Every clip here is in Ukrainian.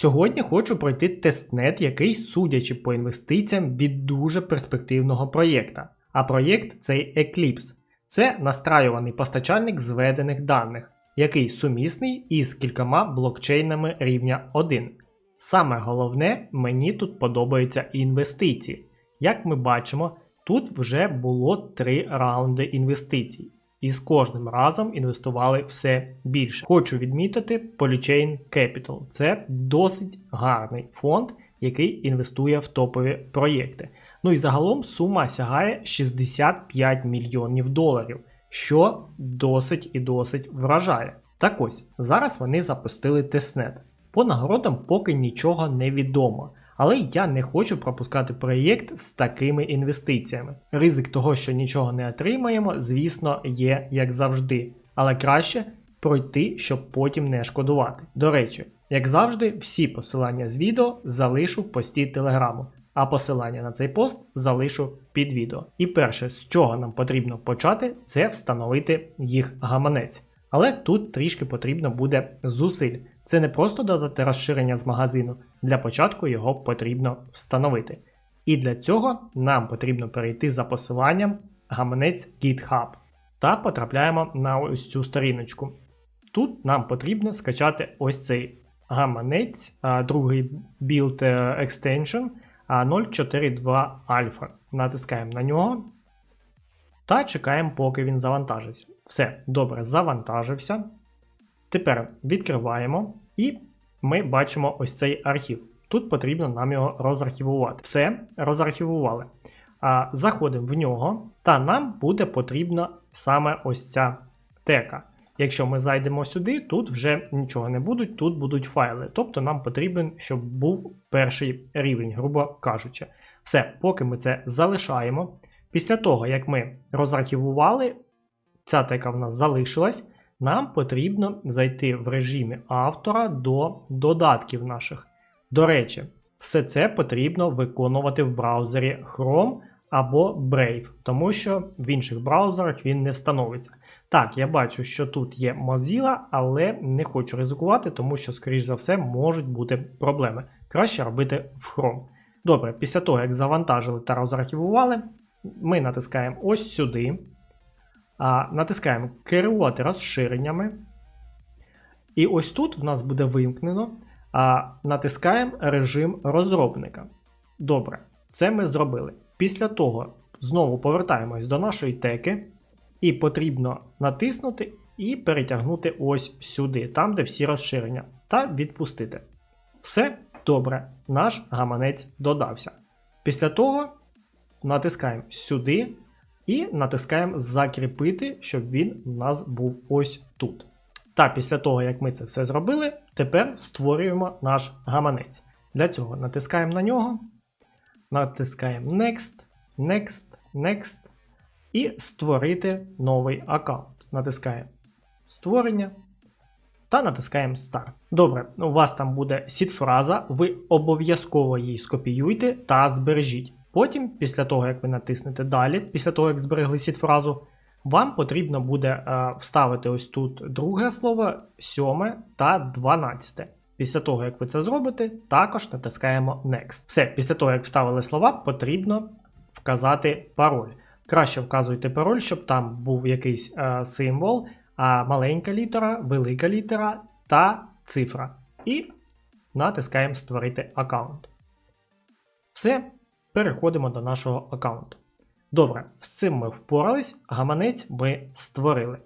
Сьогодні хочу пройти тестнет, який, судячи по інвестиціям, від дуже перспективного проєкта. А проєкт цей Eclipse. Це настраюваний постачальник зведених даних, який сумісний із кількома блокчейнами рівня 1. Саме головне, мені тут подобаються інвестиції. Як ми бачимо, тут вже було три раунди інвестицій. І з кожним разом інвестували все більше. Хочу відмітити Polychain Capital. Це досить гарний фонд, який інвестує в топові проєкти. Ну і загалом сума сягає 65 мільйонів доларів, що досить і досить вражає. Так ось, зараз вони запустили тестнет. По нагородам поки нічого не відомо. Але я не хочу пропускати проєкт з такими інвестиціями. Ризик того, що нічого не отримаємо, звісно, є як завжди, але краще пройти, щоб потім не шкодувати. До речі, як завжди, всі посилання з відео залишу в пості телеграму, а посилання на цей пост залишу під відео. І перше, з чого нам потрібно почати, це встановити їх гаманець. Але тут трішки потрібно буде зусиль. Це не просто додати розширення з магазину, для початку його потрібно встановити. І для цього нам потрібно перейти за посиланням гаманець GitHub та потрапляємо на ось цю сторіночку. Тут нам потрібно скачати ось цей гаманець, другий build extension 0.4.2 Alpha. Натискаємо на нього та чекаємо, поки він завантажиться. Все, добре, завантажився. Тепер відкриваємо і ми бачимо ось цей архів. Тут потрібно нам його розархівувати. Все, розархівували. А, Заходимо в нього, та нам буде потрібна саме ось ця тека. Якщо ми зайдемо сюди, тут вже нічого не будуть, тут будуть файли. Тобто нам потрібен, щоб був перший рівень, грубо кажучи. Все, поки ми це залишаємо. Після того, як ми розархівували, ця тека в нас залишилась, нам потрібно зайти в режимі автора до додатків наших. До речі, все це потрібно виконувати в браузері Chrome або Brave, тому що в інших браузерах він не встановиться. Так, я бачу, що тут є Mozilla, але не хочу ризикувати, тому що, скоріш за все, можуть бути проблеми. Краще робити в Chrome. Добре, після того, як завантажили та розархівували, ми натискаємо ось сюди. А, Натискаємо керувати розширеннями. І ось тут в нас буде вимкнено. А, Натискаємо режим розробника. Добре, це ми зробили. Після того знову повертаємось до нашої теки. І потрібно натиснути і перетягнути ось сюди, там, де всі розширення, та відпустити. Все добре, наш гаманець додався. Після того натискаємо сюди і натискаємо закріпити, щоб він у нас був ось тут. Та після того, як ми це все зробили, тепер створюємо наш гаманець. Для цього натискаємо на нього, натискаємо Next, Next, Next і створити новий аккаунт. Натискаємо створення та натискаємо Start. Добре, у вас там буде сіт-фраза, ви обов'язково її скопіюйте та збережіть. Потім, після того, як ви натиснете далі, після того, як зберегли сіт-фразу, вам потрібно буде е, вставити ось тут друге слово, сьоме та дванадцяте. Після того, як ви це зробите, також натискаємо Next. Все, після того, як вставили слова, потрібно вказати пароль. Краще вказуйте пароль, щоб там був якийсь е, символ, а маленька літера, велика літера та цифра. І натискаємо Створити аккаунт. Все, переходимо до нашого аккаунту. Добре, з цим ми впорались, гаманець ми створили.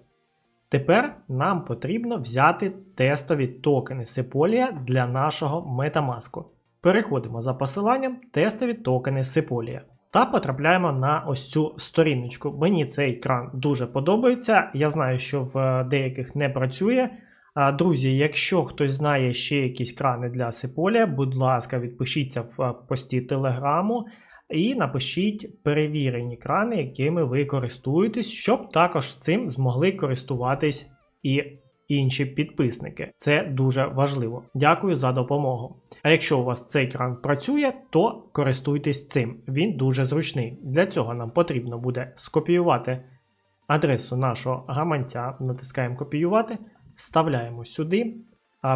Тепер нам потрібно взяти тестові токени Sepolia для нашого Metamask. Переходимо за посиланням тестові токени Sepolia Та потрапляємо на ось цю сторіночку. Мені цей кран дуже подобається. Я знаю, що в е, деяких не працює. Друзі, якщо хтось знає ще якісь крани для Сиполія, будь ласка, відпишіться в пості телеграму і напишіть перевірені крани, якими ви користуєтесь, щоб також цим змогли користуватись і інші підписники. Це дуже важливо. Дякую за допомогу. А якщо у вас цей кран працює, то користуйтесь цим. Він дуже зручний. Для цього нам потрібно буде скопіювати адресу нашого гаманця, натискаємо копіювати, вставляємо сюди.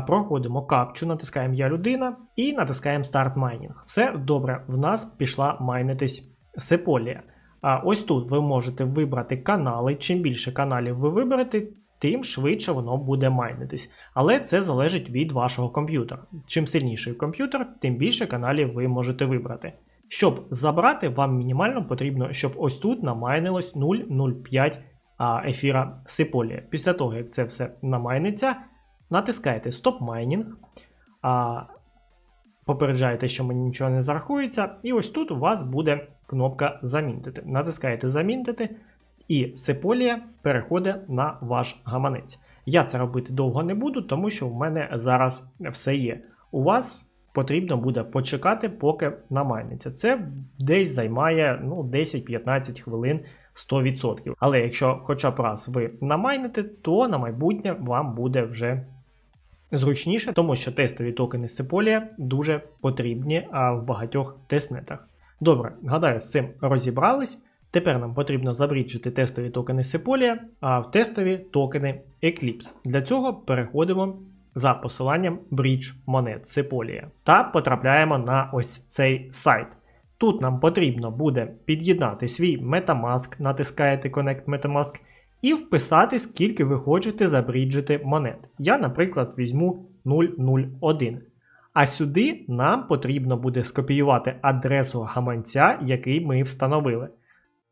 Проходимо капчу, натискаємо Я людина і натискаємо Start Mining. Все добре, в нас пішла майнитись Сеполія. А ось тут ви можете вибрати канали. Чим більше каналів ви виберете, тим швидше воно буде майнитись. Але це залежить від вашого комп'ютера. Чим сильніший комп'ютер, тим більше каналів ви можете вибрати. Щоб забрати, вам мінімально потрібно, щоб ось тут намайнилось 0,05 а, ефіра Сиполія. Після того, як це все намайниться, натискаєте Stop Mining, попереджаєте, що мені нічого не зарахується, і ось тут у вас буде кнопка Замінтити. Натискаєте Замінтити, і Сеполія переходить на ваш гаманець. Я це робити довго не буду, тому що в мене зараз все є. У вас потрібно буде почекати, поки намайниться. Це десь займає ну, 10-15 хвилин 100%. Але якщо хоча б раз ви намайните, то на майбутнє вам буде вже зручніше, тому що тестові токени Сеполія дуже потрібні а, в багатьох тестнетах. Добре, гадаю, з цим розібрались. Тепер нам потрібно забріджити тестові токени Сеполія, а в тестові токени Eclipse. Для цього переходимо за посиланням Bridge монет Сеполія та потрапляємо на ось цей сайт. Тут нам потрібно буде під'єднати свій Metamask, натискаєте Connect Metamask, і вписати, скільки ви хочете забріджити монет. Я, наприклад, візьму 001. А сюди нам потрібно буде скопіювати адресу гаманця, який ми встановили.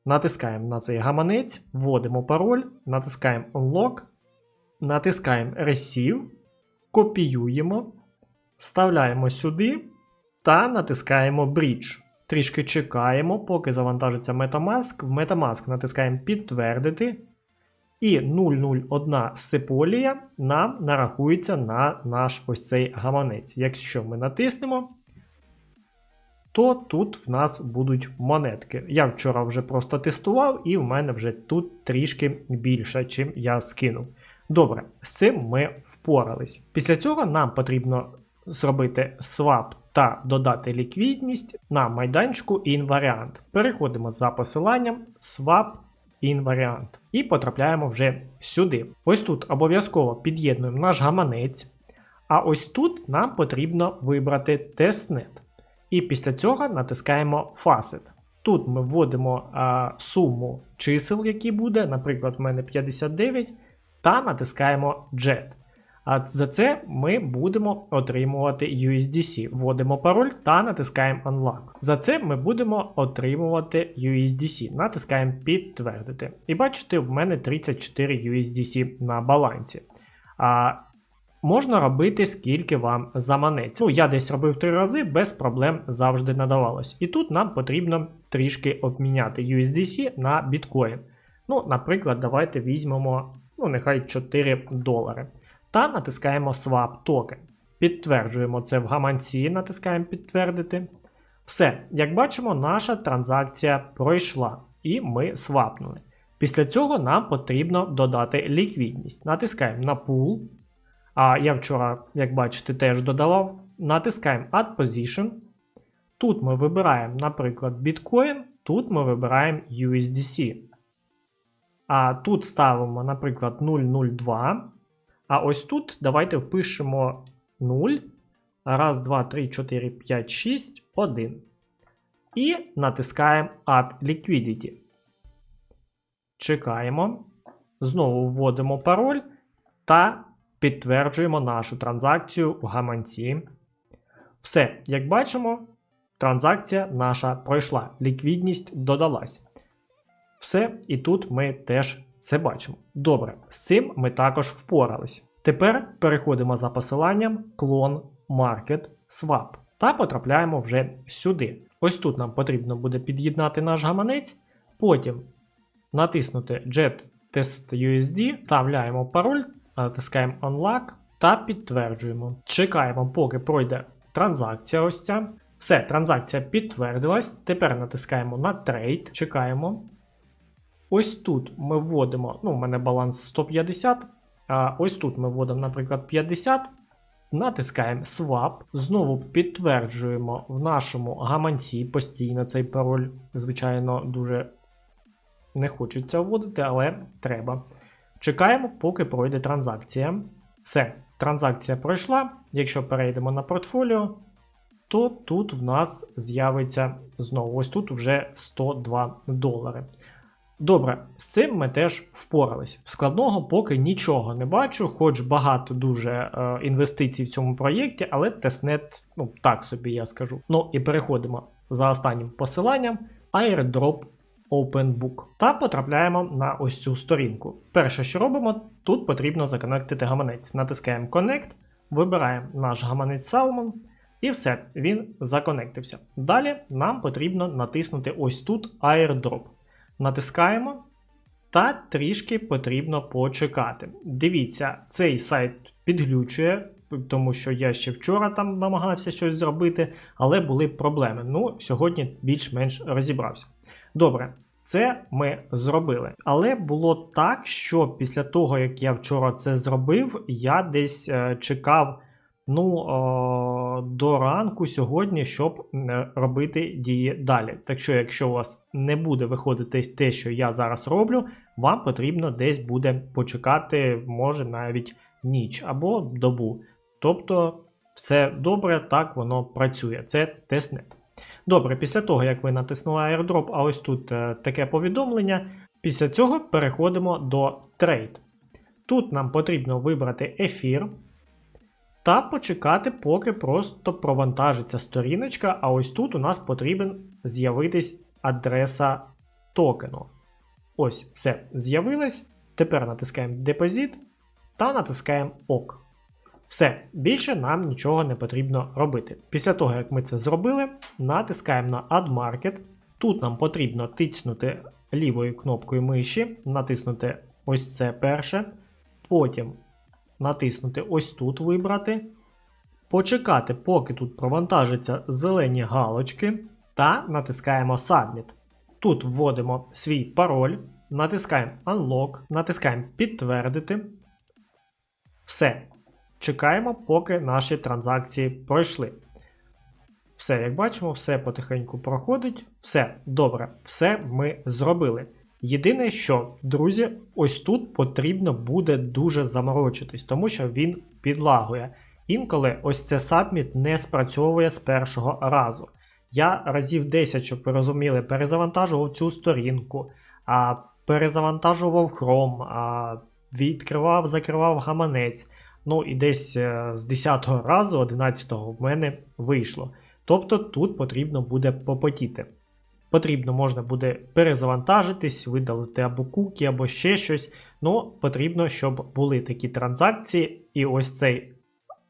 Натискаємо на цей гаманець, вводимо пароль, натискаємо Unlock, натискаємо Receive, копіюємо, вставляємо сюди та натискаємо Bridge. Трішки чекаємо, поки завантажиться Metamask. В Metamask натискаємо Підтвердити. І 001 сиполія нам нарахується на наш ось цей гаманець. Якщо ми натиснемо, то тут в нас будуть монетки. Я вчора вже просто тестував, і в мене вже тут трішки більше, чим я скинув. Добре, з цим ми впорались. Після цього нам потрібно зробити свап та додати ліквідність на майданчику інваріант. Переходимо за посиланням swap інваріант і потрапляємо вже сюди. Ось тут обов'язково під'єднуємо наш гаманець. А ось тут нам потрібно вибрати тестнет. І після цього натискаємо Facet. Тут ми вводимо а, суму чисел, які буде, наприклад, в мене 59, та натискаємо JET. А за це ми будемо отримувати USDC. Вводимо пароль та натискаємо Unlock. За це ми будемо отримувати USDC. Натискаємо підтвердити. І бачите, в мене 34 USDC на балансі. А Можна робити скільки вам заманеться. Ну, я десь робив три рази, без проблем завжди надавалось. І тут нам потрібно трішки обміняти USDC на біткоін. Ну, наприклад, давайте візьмемо, ну, нехай 4 долари. Та натискаємо Swap токен. Підтверджуємо це в гаманці, натискаємо підтвердити. Все, як бачимо, наша транзакція пройшла і ми свапнули. Після цього нам потрібно додати ліквідність. Натискаємо на Pool. А я вчора, як бачите, теж додавав. Натискаємо Add Position. Тут ми вибираємо, наприклад, Bitcoin, тут ми вибираємо USDC. А тут ставимо, наприклад, 002. А ось тут давайте впишемо 0. Раз, 2, 3, 4, 5, 6, 1. І натискаємо Add Liquidity. Чекаємо. Знову вводимо пароль та підтверджуємо нашу транзакцію в гаманці. Все, як бачимо, транзакція наша пройшла. Ліквідність додалась. Все, і тут ми теж це бачимо. Добре, з цим ми також впорались. Тепер переходимо за посиланням Clone Market Swap та потрапляємо вже сюди. Ось тут нам потрібно буде під'єднати наш гаманець, потім натиснути Jet Test USD, вставляємо пароль, натискаємо Unlock та підтверджуємо. Чекаємо, поки пройде транзакція. Ось ця. Все, транзакція підтвердилась. Тепер натискаємо на трейд, чекаємо. Ось тут ми вводимо, ну, у мене баланс 150. А ось тут ми вводимо, наприклад, 50. Натискаємо Swap, знову підтверджуємо в нашому гаманці постійно цей пароль. Звичайно, дуже не хочеться вводити, але треба. Чекаємо, поки пройде транзакція. Все, транзакція пройшла. Якщо перейдемо на портфоліо, то тут в нас з'явиться знову ось тут вже 102 долари. Добре, з цим ми теж впорались. Складного поки нічого не бачу, хоч багато дуже е, інвестицій в цьому проєкті, але тестнет, ну так собі я скажу. Ну і переходимо за останнім посиланням airdrop OpenBook та потрапляємо на ось цю сторінку. Перше, що робимо, тут потрібно законектити гаманець. Натискаємо Connect, вибираємо наш гаманець Salmon, і все, він законектився. Далі нам потрібно натиснути ось тут airdrop. Натискаємо. Та трішки потрібно почекати. Дивіться, цей сайт підглючує, тому що я ще вчора там намагався щось зробити, але були проблеми. Ну, сьогодні більш-менш розібрався. Добре, це ми зробили. Але було так, що після того, як я вчора це зробив, я десь е, чекав ну, о, до ранку сьогодні, щоб е, робити дії далі. Так що, якщо у вас не буде виходити те, що я зараз роблю, вам потрібно десь буде почекати, може навіть ніч або добу. Тобто, все добре, так воно працює. Це тестнет. Добре, після того, як ви натиснули airdrop, а ось тут е, таке повідомлення. Після цього переходимо до трейд. Тут нам потрібно вибрати ефір та почекати, поки просто провантажиться сторіночка, а ось тут у нас потрібен з'явитись адреса токену. Ось, все з'явилось. Тепер натискаємо депозит та натискаємо ОК. Все, більше нам нічого не потрібно робити. Після того, як ми це зробили, натискаємо на Add Market. Тут нам потрібно тиснути лівою кнопкою миші, натиснути ось це перше. Потім натиснути ось тут вибрати. Почекати, поки тут провантажаться зелені галочки, та натискаємо Submit. Тут вводимо свій пароль, натискаємо Unlock, натискаємо Підтвердити. Все. Чекаємо, поки наші транзакції пройшли. Все, як бачимо, все потихеньку проходить. Все добре, все ми зробили. Єдине, що, друзі, ось тут потрібно буде дуже заморочитись, тому що він підлагує. Інколи ось це Submit не спрацьовує з першого разу. Я разів 10, щоб ви розуміли, перезавантажував цю сторінку, а перезавантажував Chrome, а відкривав, закривав гаманець. Ну і десь е, з 10-го разу, 11-го в мене вийшло. Тобто тут потрібно буде попотіти. Потрібно можна буде перезавантажитись, видалити або куки, або ще щось. Ну, потрібно, щоб були такі транзакції, і ось цей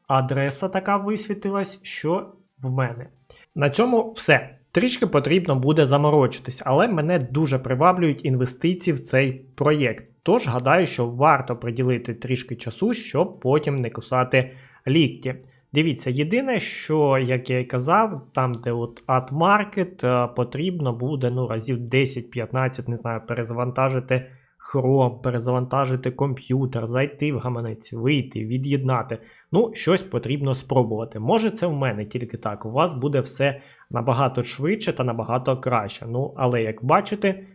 адреса така висвітилась, що в мене. На цьому все. Трішки потрібно буде заморочитись, але мене дуже приваблюють інвестиції в цей проєкт. Тож гадаю, що варто приділити трішки часу, щоб потім не кусати лікті. Дивіться, єдине, що, як я і казав, там, де от AdMarket, е, потрібно буде ну, разів 10-15, не знаю, перезавантажити Chrome, перезавантажити комп'ютер, зайти в гаманець, вийти, від'єднати. Ну, щось потрібно спробувати. Може, це в мене тільки так. У вас буде все набагато швидше та набагато краще. Ну, але як бачите,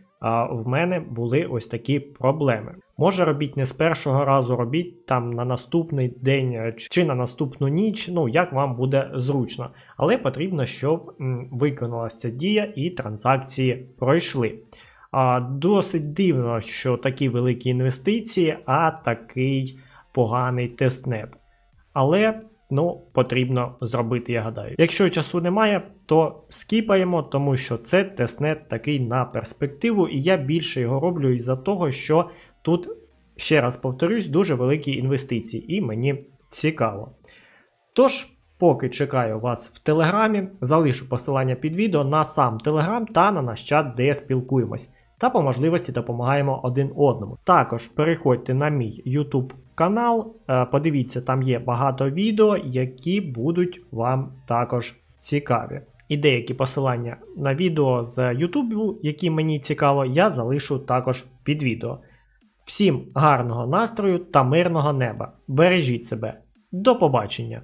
в мене були ось такі проблеми. Може робіть не з першого разу, робіть там на наступний день е, чи на наступну ніч, ну як вам буде зручно. Але потрібно, щоб виконалася ця дія і транзакції пройшли. А, Досить дивно, що такі великі інвестиції, а такий поганий тестнет. Але ну, потрібно зробити, я гадаю. Якщо часу немає, то скіпаємо, тому що це тестнет такий на перспективу, і я більше його роблю із-за того, що тут, ще раз повторюсь, дуже великі інвестиції, і мені цікаво. Тож, Поки чекаю вас в Телеграмі, залишу посилання під відео на сам Телеграм та на наш чат, де спілкуємось. Та по можливості допомагаємо один одному. Також переходьте на мій YouTube канал, е, подивіться, там є багато відео, які будуть вам також цікаві. І деякі посилання на відео з YouTube, які мені цікаво, я залишу також під відео. Всім гарного настрою та мирного неба. Бережіть себе. До побачення!